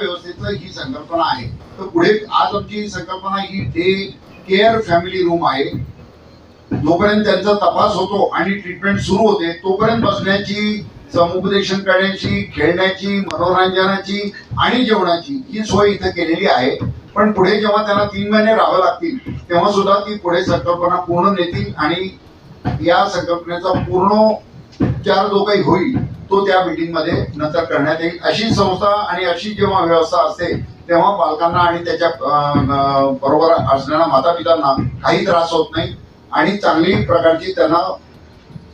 व्यवस्थेचं ही संकल्पना आहे. तर पुढे आज आमची संकल्पना ही डे केअर फॅमिली रूम आहे. जोपर्यंत त्यांचा तपास होतो आणि ट्रीटमेंट सुरू होते तोपर्यंत बसण्याची समुपदेशन करण्याची खेळण्याची मनोरंजनाची आणि जेवणाची ही सोय इथं केलेली आहे. पण पुढे जेव्हा त्यांना तीन महिने राहावं लागतील तेव्हा सुद्धा ती पुढे संकल्पना पूर्ण नेतील आणि या संकल्पनेचा पूर्ण चार जो काही होईल तो त्या बिल्डिंगमध्ये नंतर करण्यात येईल. अशी संस्था आणि अशी जेव्हा व्यवस्था असते तेव्हा बालकांना आणि त्याच्या बरोबर असणाऱ्या माता पितांना काही त्रास होत नाही आणि चांगली प्रकारची त्यांना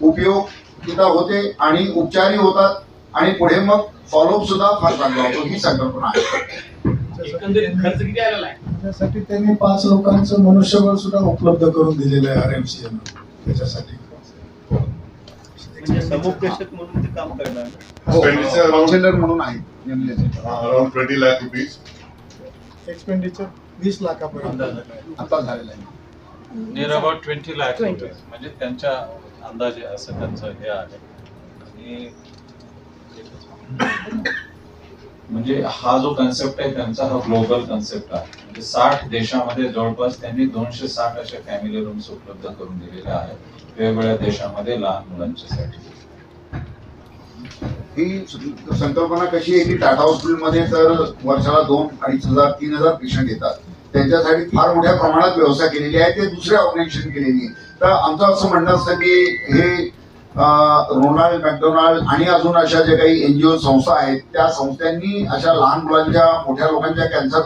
उपयोग सुद्धा होते आणि उपचारही होतात आणि पुढे मग फॉलोअप सुद्धा फार चांगला होतो ही संकल्पना आहे. एकंदरीत खर्च किती आलेला आहे? त्यासाठी त्यांनी पाच लोकांचं मनुष्यबळ सुद्धा उपलब्ध करून दिलेलं आहे आर एम सी त्याच्यासाठी. म्हणजे समुपदेशक म्हणून ते काम करणार. Expenditure around- काउन्सिलर म्हणून आहे नेमलेले. Around twenty lakh rupees expenditure वीस लाखापर्यंत. आता झालेला आहे. नियर अबाउट ट्वेंटी म्हणजे त्यांच्या अंदाजे असं त्यांचं हे आहे. आणि म्हणजे हा जो कन्सेप्ट आहे त्यांचा हा ग्लोबल कन्सेप्ट आहे. म्हणजे साठ देशामध्ये जवळपास त्यांनी दोनशे साठ अशा फॅमिली रूम्स उपलब्ध करून दिलेल्या आहेत. वेगवेगळ्या देशामध्ये लहान मुलांच्यासाठी ही संकल्पना कशी आहे की टाटा हॉस्पिटलमध्ये तर वर्षाला दोन अडीच हजार तीन हजार पेशंट येतात. त्यांच्यासाठी फार मोठ्या प्रमाणात व्यवस्था केलेली आहे ते दुसऱ्या ऑर्गनायझेशन केलेली आहे. तर आमचं असं म्हणणं असतं की हे रोनाल्ड मॅकडोनाल्ड आणि अजून अशा ज्या काही एनजीओ संस्था आहेत त्या संस्थांनी अशा लहान मुलांच्या मोठ्या लोकांच्या कॅन्सर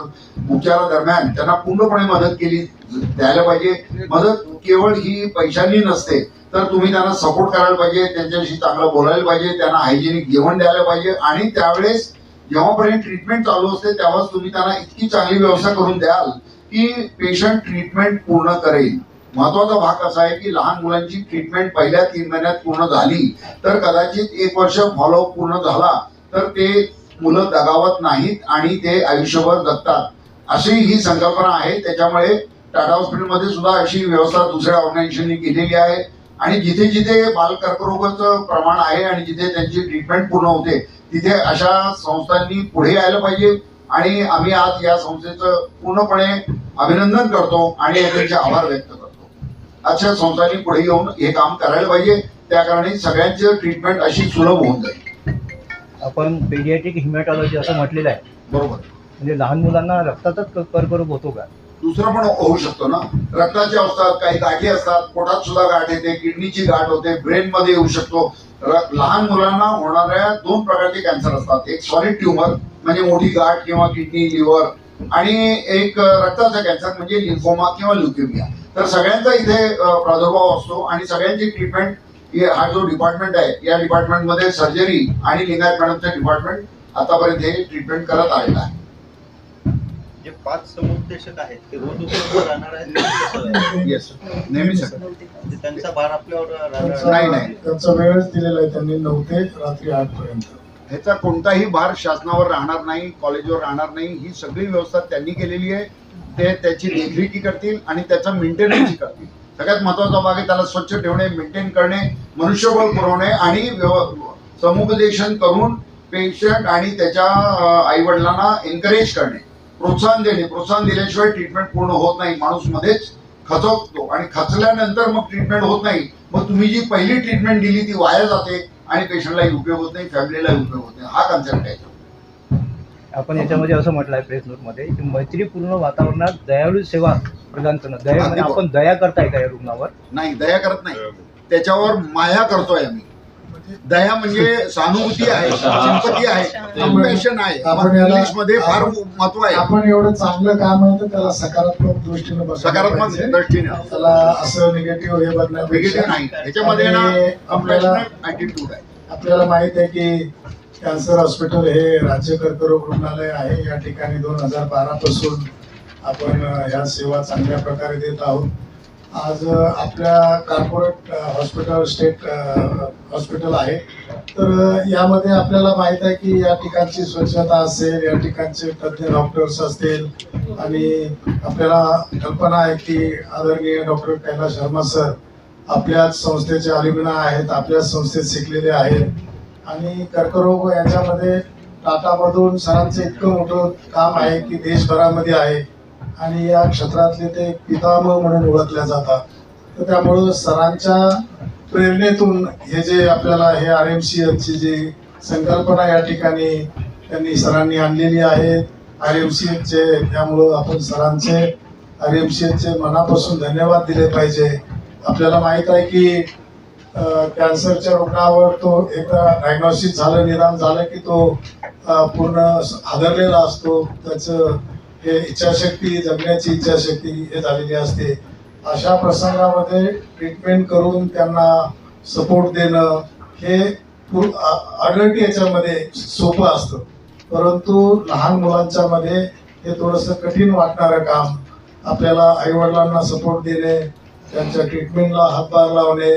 उपचारादरम्यान त्यांना पूर्णपणे मदत केली द्यायला पाहिजे. मदत केवळ ही पैशांनी नसते तर तुम्ही त्यांना सपोर्ट करायला पाहिजे त्यांच्याशी चांगलं बोलायला पाहिजे त्यांना हायजेनिक जेवण द्यायला पाहिजे आणि त्यावेळेस जेव्हापर्यंत ट्रीटमेंट चालू असते तेव्हाच तुम्ही त्यांना इतकी चांगली व्यवस्था करून द्याल की पेशंट ट्रीटमेंट पूर्ण करेल. महत्त्वाचा भाग असा आहे की लहान मुलांची ट्रीटमेंट पहिल्या तीन महिन्यात पूर्ण झाली तर कदाचित एक वर्ष फॉलोअप पूर्ण झाला तर ते मुलं दगावत नाहीत आणि ते आयुष्यभर जगतात. अशी ही संकल्पना आहे. त्याच्यामुळे टाटा हॉस्पिटलमध्ये सुद्धा अशी व्यवस्था दुसऱ्या ऑर्गनायझेशननी केलेली आहे. आणि जिथे जिथे बाल कर्करोगाचं प्रमाण आहे आणि जिथे त्यांची ट्रीटमेंट पूर्ण होते तिथे अशा संस्थांनी पुढे यायला पाहिजे. आणि आम्ही आज या संस्थेचं पूर्णपणे अभिनंदन करतो आणि त्यांचे आभार व्यक्त करतो. अशा संस्थांनी पुढे येऊन हे काम करायला पाहिजे. त्या कारणाने सगळ्यांची ट्रीटमेंट अशी सुलभ होऊन जाईल. आपण पेडियाट्रिक हिमॅटॉलॉजी असं म्हटलेलं आहे. बरोबर. म्हणजे लहान मुलांना रक्ताचाच कर्करोग होतो का? दुसरं पण होऊ शकतो ना. रक्ताचे असतात काही गाठी असतात पोटात सुद्धा गाठ येते किडनीची गाठ होते ब्रेन मध्ये येऊ शकतो. लहान मुलांना होणाऱ्या दोन प्रकारचे कॅन्सर असतात. एक सॉलिड ट्युमर म्हणजे मोठी गाठ किंवा किडनी लिव्हर आणि एक रक्ताचा कॅन्सर म्हणजे लिम्फोमा किंवा ल्युकेमिया तर सगळ्यांचा इथे प्रादुर्भाव असतो आणि सगळ्यांची ट्रीटमेंट हा जो डिपार्टमेंट आहे या डिपार्टमेंटमध्ये सर्जरी आणि लिंगायत मॅडमचं डिपार्टमेंट आतापर्यंत हे ट्रीटमेंट करत आलेलं आहे. जे पाच समुपदेशक आहेत ते रोज उपलब्ध राहणार आहेत? येस म्हणजे त्यांचा भार आपल्यावर राहणार नाही, नाही. त्यांचा वेळच दिलेला आहे त्यांनी नऊ ते रात्री आठ पर्यंत. ह्याचा कोणताही भार शासनावर राहणार नाही कॉलेजवर राहणार नाही ही सगळी व्यवस्था त्यांनी केलेली आहे. ते त्याची देखरेखी करतील आणि त्याचा मेंटेनन्सही करतील. सगळ्यात महत्त्वाचा भाग आहे त्याला स्वच्छ ठेवणे मेंटेन करणे मनुष्यबळ पुरवणे आणि समुपदेशन करून पेशंट आणि त्याच्या आई वडिलांना एनकरेज करणे. प्रोत्साहन देणे. प्रोत्साहन दिल्याशिवाय ट्रीटमेंट पूर्ण होत नाही. माणूस मध्येच खचवतो आणि खचल्यानंतर मग ट्रीटमेंट होत नाही. मग तुम्ही जी पहिली ट्रीटमेंट दिली ती वाया जाते आणि पेशंटलाही उपयोग होत नाही फॅमिलीलाही उपयोग होत नाही. हा कन्सेप्ट आहे. आपण याच्यामध्ये असं म्हटलं आहे प्रेस नोटमध्ये की मैत्रीपूर्ण वातावरणात दयाळू सेवा प्रदान करणं. दया म्हणजे आपण दया करताय का या रुग्णावर? नाही दया करत नाही. त्याच्यावर माया करतोय आम्ही. दया म्हणजे सहानुभूती आहे सिंपती आहे कंपॅशन आहे. आपण याला- इंग्लिशमध्ये फार महत्त्व आहे. आपण एवढं चांगलं काम आहे तर त्याला सकारात्मक दृष्टीने बघायला सकारात्मक पाहिजे. दृष्टीने. त्याला असं निगेटिव्ह हे बघण्यापेक्षा निगेटिव्ह नाही. ह्याच्यामध्ये ना आणि आपल्याला ऍटिट्यूड आहे. आपल्याला माहीत आहे की कॅन्सर हॉस्पिटल हे राज्य कर्करोग रुग्णालय आहे. या ठिकाणी दोन हजार बारा पासून आपण अ, ह्या सेवा चांगल्या प्रकारे देत आहोत. आज आपल्या कॉर्पोरेट हॉस्पिटल स्टेट हॉस्पिटल आहे. तर यामध्ये आपल्याला माहीत आहे की या ठिकाणची स्वच्छता असेल या ठिकाणचे तज्ज्ञ डॉक्टर्स असतील आणि आपल्याला कल्पना आहे की आदरणीय डॉक्टर कैलास शर्मा सर आपल्याच संस्थेचे अलिमिना आहेत आपल्याच संस्थेत शिकलेले आहेत. आणि कर्करोग याच्यामध्ये टाटामधून सरांचं इतकं मोठं काम आहे की देशभरामध्ये आहे. आणि या क्षेत्रातले ते पितामह म्हणून ओळखल्या जातात. तर त्यामुळं सरांच्या प्रेरणेतून हे जे आपल्याला हे आर एम सी एफची जी संकल्पना या ठिकाणी त्यांनी सरांनी आणलेली आहे. आर एम सी एफचे त्यामुळं आपण सरांचे आर एम सी एफचे मनापासून धन्यवाद दिले पाहिजे. आपल्याला माहीत आहे की कॅन्सरच्या रुग्णावर तो एकदा डायग्नॉसिस झालं निदान झालं की तो पूर्ण हादरलेला असतो. त्याचं हे इच्छाशक्ती जगण्याची इच्छाशक्ती हे झालेली असते. अशा प्रसंगामध्ये ट्रीटमेंट करून त्यांना सपोर्ट देणं हे अडल्ट याच्यामध्ये सोपं असतं. परंतु लहान मुलांच्या मध्ये हे थोडंसं कठीण वाटणारं काम आपल्याला आईवडिलांना सपोर्ट देणे त्यांच्या ट्रीटमेंटला हातभार लावणे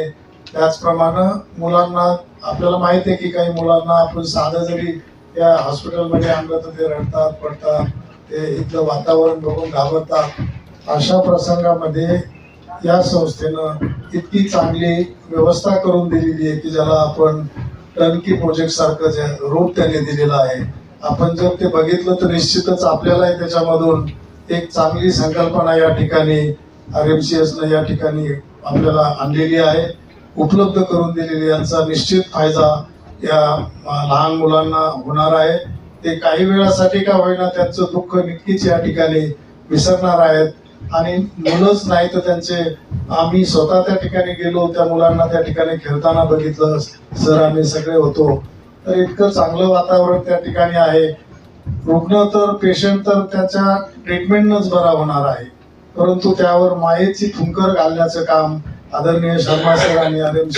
त्याचप्रमाणे मुलांना आपल्याला माहिती आहे की काही मुलांना आपण साधं जरी त्या हॉस्पिटलमध्ये आणलं तर ते रडतात पडतात ते इथलं वातावरण बघून घाबरतात. अशा प्रसंगामध्ये या संस्थेनं इतकी चांगली व्यवस्था करून दिलेली आहे की ज्याला आपण टर्नकी प्रोजेक्ट सारखं जे रूप त्याने दिलेलं आहे. आपण जर ते बघितलं तर निश्चितच आपल्यालाही त्याच्यामधून एक चांगली संकल्पना या ठिकाणी आर एम सी एसनं या ठिकाणी आपल्याला आणलेली आहे. उपलब्ध करून दिलेली यांचा निश्चित फायदा या लहान मुलांना होणार आहे. ते काही वेळासाठी का होईना त्यांचं दुःख नक्कीच या ठिकाणी विसरणार आहेत. आणि मुलंच नाही तर त्यांचे आम्ही स्वतः त्या ठिकाणी गेलो त्या मुलांना त्या ठिकाणी खेळताना बघितलं सर आम्ही सगळे होतो. तर इतकं चांगलं वातावरण त्या ठिकाणी आहे. रुग्ण तर पेशंट तर त्याच्या ट्रीटमेंटनंच बरा होणार आहे. परंतु त्यावर मायेची फुंकर घालण्याचं काम आदरणीय शर्मा सर आणि आर एम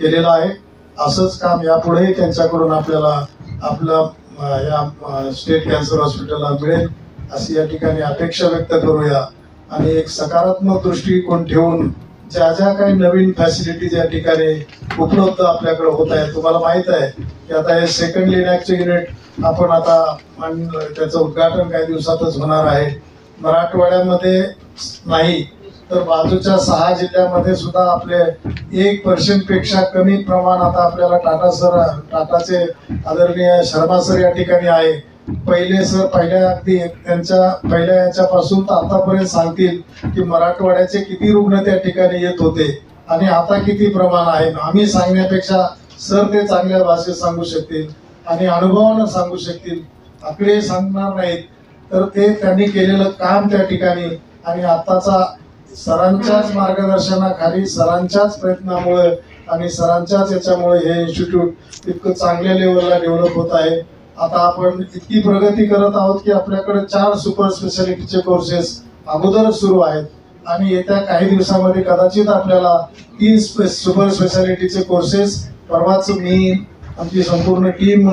केलेलं आहे. असंच काम यापुढेही त्यांच्याकडून आपल्याला आपलं या स्टेट कॅन्सर हॉस्पिटलला मिळेल. अशी या ठिकाणी अपेक्षा व्यक्त करूया. आणि एक सकारात्मक दृष्टिकोन ठेवून ज्या ज्या काही नवीन फॅसिलिटीज या ठिकाणी उपलब्ध आपल्याकडे होत आहेत तुम्हाला माहीत आहे की आता हे सेकंड लिनॅकचे युनिट आपण आता मान- त्याचं उद्घाटन काही दिवसातच होणार आहे. मराठवाड्यामध्ये नाही तर बाजूच्या सहा जिल्ह्यामध्ये सुद्धा आपले एक पर्सेंटपेक्षा कमी प्रमाण आता आपल्याला टाटा सर टाटाचे आदरणीय शर्मा सर या ठिकाणी आहे. पहिले सर पहिल्या अगदी त्यांच्या पहिल्या याच्यापासून तर आतापर्यंत सांगतील की मराठवाड्याचे किती रुग्ण त्या ठिकाणी येत होते आणि आता किती प्रमाण आहे. आम्ही सांगण्यापेक्षा सर ते चांगल्या भाषेत सांगू शकतील आणि अनुभवानं सांगू शकतील. आकडे सांगणार नाहीत. तर ते त्यांनी केलेलं काम त्या ठिकाणी आणि आताचा सरांच्याच मार्गदर्शनाखाली सरांच्याच प्रयत्नामुळे आणि सरांच्याच याच्यामुळे हे इन्स्टिट्यूट इतकं चांगल्या लेवलला डेव्हलप होत आहे. आता आपण इतकी प्रगती करत आहोत की आपल्याकडे चार सुपर स्पेशालिटीचे कोर्सेस अगोदरच सुरू आहेत. आणि येत्या काही दिवसामध्ये कदाचित आपल्याला तीन सुपर स्पेशालिटीचे कोर्सेस परवाच मी आमची संपूर्ण टीम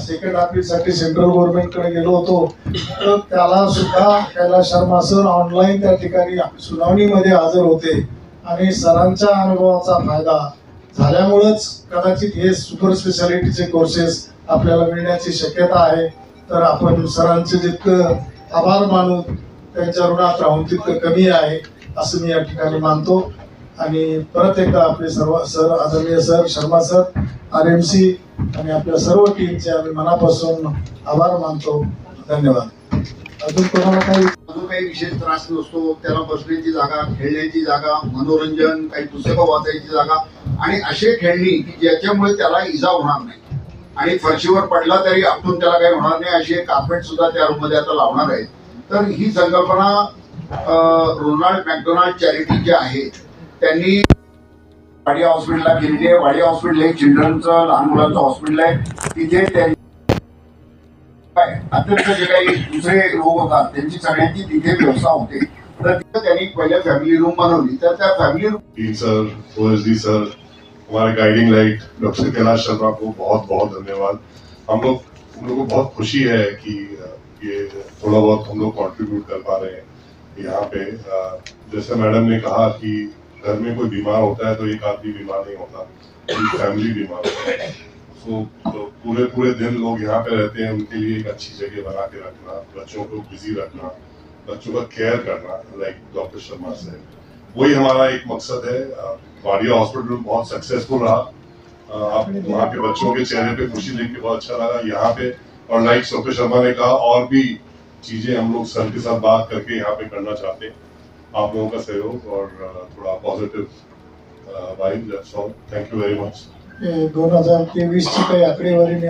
सेकंड अपीलसाठी सेंट्रल गव्हर्नमेंटकडे गेलो होतो. तर त्याला सुद्धा कैलास शर्मा सर ऑनलाईन त्या ठिकाणी सुनावणीमध्ये हजर होते. आणि सरांच्या अनुभवाचा फायदा झाल्यामुळंच कदाचित हे सुपर स्पेशालिटीचे कोर्सेस आपल्याला मिळण्याची शक्यता आहे. तर आपण सरांचे जितकं आभार मानू त्यांच्या ऋणात राहून तितकं कमी आहे असं मी या ठिकाणी मानतो. आणि परत एकदा आपले सर्व सर आदरणीय sir Sharma sir R M C आणि आपल्या सर्व टीमचे आम्ही मनापासून आभार मानतो. धन्यवाद. अजून कोणाला काही अजून काही विशेष त्रास नसतो. त्याला बसण्याची जागा खेळण्याची जागा मनोरंजन काही पुस्तकं वाचायची जागा. आणि असे खेळणी की ज्याच्यामुळे त्याला इजा होणार नाही. आणि फरशीवर पडला तरी आपटून त्याला काही होणार नाही. अशी एक कार्पेट सुद्धा त्या रूममध्ये आता लावणार आहे. तर ही संकल्पना रोनाल्ड मॅकडोनाल्ड चॅरिटी जे आहे त्यांनी वाडी हॉस्पिटलला गेलेली आहे. वाडी हॉस्पिटल हे चिल्ड्रनचं लहान मुलांचं हॉस्पिटल आहे. तिथे अत्यंत जे काही दुसरे रोग होतात त्यांची सगळ्यांची तिथे व्यवस्था होते. तर तिथे त्यांनी पहिल्या फॅमिली रूम बनवली. तर त्या family room sir OSD sir हमारे guiding light doctor Kailash Sharma को बहुत बहुत धन्यवाद। हम लोग हम लोग को बहुत खुशी है कि ये थोड़ा बहुत हम लोग कंट्रीब्यूट कर पा रहे हैं यहाँ पे। जैसे मैडम ने कहा कि घर में कोई बीमार होता है तो एक आदमी बीमार नहीं होता फैमिली बीमार होता है। तो, तो पूरे पूरे दिन लोग यहाँ पे रहते हैं उनके लिए एक अच्छी जगह बना के रखना बच्चों को बिज़ी रखना बच्चों का केयर करना लाइक डॉक्टर शर्मा से वही हमारा एक मकसद है। वाडिया हॉस्पिटल बहुत सक्सेसफुल रहा। आप वहाँ के बच्चों के चेहरे पे खुशी देख के बहुत अच्छा लगा। यहाँ पे और लाइक डॉक्टर शर्मा ने कहा और भी चीज़ें हम लोग सर के साथ बात करके यहाँ पे करना चाहते हैं। आप लोगों का सहयोग और थोड़ा positive thank thank you very much दोन हजार तेवीसची काही आकडेवारी